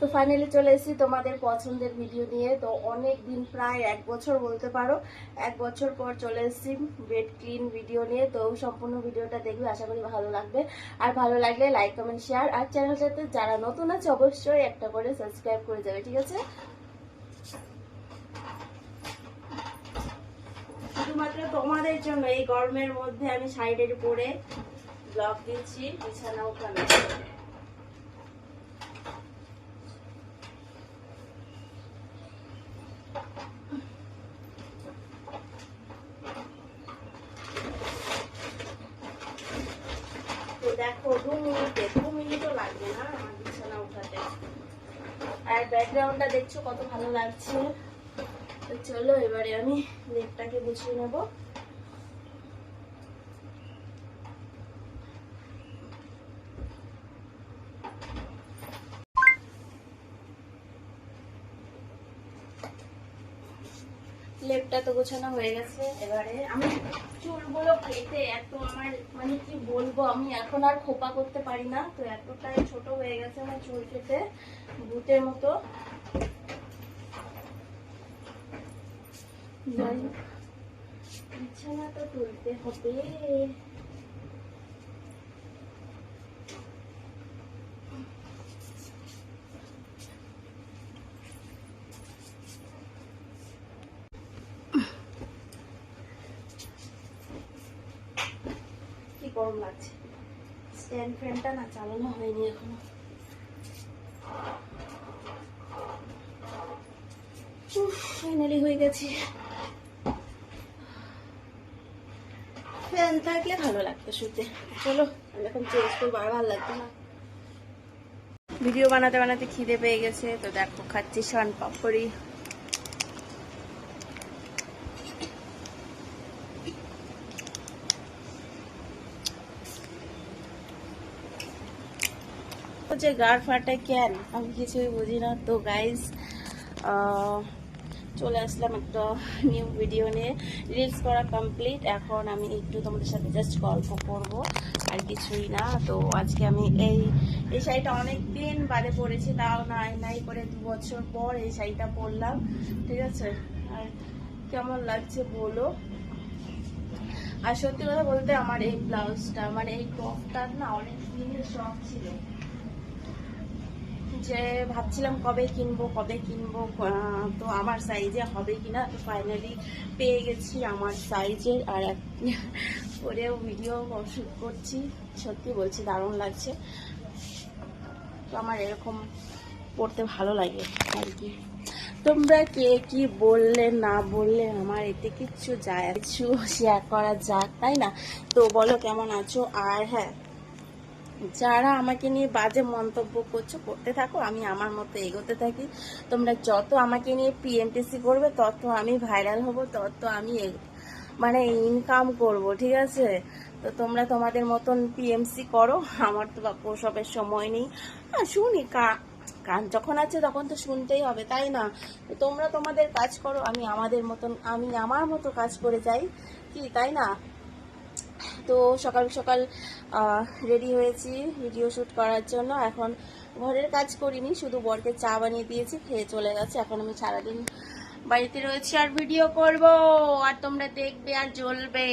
তো ফাইনালি চলে এসেছি তোমাদের পছন্দের ভিডিও নিয়ে। তো অনেক দিন প্রায় এক বছর বলতে পারো, এক বছর পর চলে এসেছি বেড ক্লিন ভিডিও নিয়ে। তো সম্পূর্ণ ভিডিওটা দেখবে, আশা করি ভালো লাগবে। আর ভালো লাগলে লাইক কমেন্ট শেয়ার আর চ্যানেলটাতে যারা নতুন আছে, অবশ্যই একটা করে সাবস্ক্রাইব করে যাবে, ঠিক আছে? শুধুমাত্র তোমাদের জন্য, এই গরমের মধ্যে আমি সাইডের পরে ব্লগ দিচ্ছি, বিছানা ওখানে তো দেখো দু মিনিটে দু মিনিটও লাগবে না আমার বিছানা উঠাতে আর ব্যাকগ্রাউন্ডটা দেখছ কত ভালো লাগছে? তো চলো এবারে আমি লেপটাকে গুছিয়ে নেব। লেপটা তো গোছানো হয়ে গেছে। এবারে আমি চুলগুলো কেটে এত আমার মানে কি বলব, আমি এখন আর খোপা করতে পারি না। তো এতটাই ছোট হয়ে গেছে আমার চুল কেটে, ভূতের মতো। বিছানা তো তুলতে হবে কি গরম লাগছে স্ট্যান্ড ফ্যানটা না চালানো হয়নি এখনও। ফাইনালি হয়ে গেছে। ফ্যান থাকলে ভালো লাগতো শুতে। চলো এখন চেঞ্জ করব, আর ভালো লাগতো না। ভিডিও বানাতে বানাতে খিদে পেয়ে গেছে, তো দেখো, খাচ্ছি শান পাপড়ি। যে গাড় ফাটে কেন? আমি কিছুই বুঝি না। তো গাইজ চলে আসলাম একটা নিউ ভিডিও নিয়ে। রিলস করা কমপ্লিট এখন আমি একটু তোমাদের সাথে জাস্ট গল্প করব। আর কিছুই না। তো আজকে আমি এই এই শাড়িটা অনেক দিন বাদে পরেছি। তাও নাই নাই করে দু বছর পর এই শাড়িটা পরলাম। ঠিক আছে? আর কেমন লাগছে বলো? আর সত্যি কথা বলতে আমার এই ব্লাউজটা মানে এই টপটার না অনেক দিনের শখ ছিল। যে ভাবছিলাম কবে কিনবো কবে কিনবো তো আমার সাইজে হবে কিনা, তো ফাইনালি পেয়ে গেছি আমার সাইজের আর পরেও ভিডিও শুট করছি, সত্যি বলছি দারুণ লাগছে। তো আমার এরকম পড়তে ভালো লাগে আর কি। তোমরা কে কি বললে, না বললে আমার এতে কিচ্ছু যায় কিছু শেয়ার করা যাক, তাই না? তো বলো কেমন আছো? আর হ্যাঁ যারা আমাকে নিয়ে বাজে মন্তব্য করছ, করতে থাকো, আমি আমার মতো এগোতে থাকি। তোমরা যত আমাকে নিয়ে পিএমটিসি করবে, তত আমি ভাইরাল হব, তত আমি মানে ইনকাম করব, ঠিক আছে? তো তোমরা তোমাদের মতন পিএমসি করো, আমার তো বাপু সবের সময় নেই। আর শুনি, কা, কান যখন আছে তখন তো শুনতেই হবে, তাই না? তোমরা তোমাদের কাজ করো, আমি আমাদের মতন, আমি আমার মতো কাজ করে যাই, কি, তাই না? তো সকাল সকাল রেডি হয়েছি ভিডিও শ্যুট করার জন্য। এখন ঘরের কাজ করিনি, শুধু বরকে চা বানিয়ে দিয়েছি, খেয়ে চলে গেছে। এখন আমি সারাদিন বাড়িতে রয়েছি আর ভিডিও করব। আর তোমরা দেখবে আর জ্বলবে।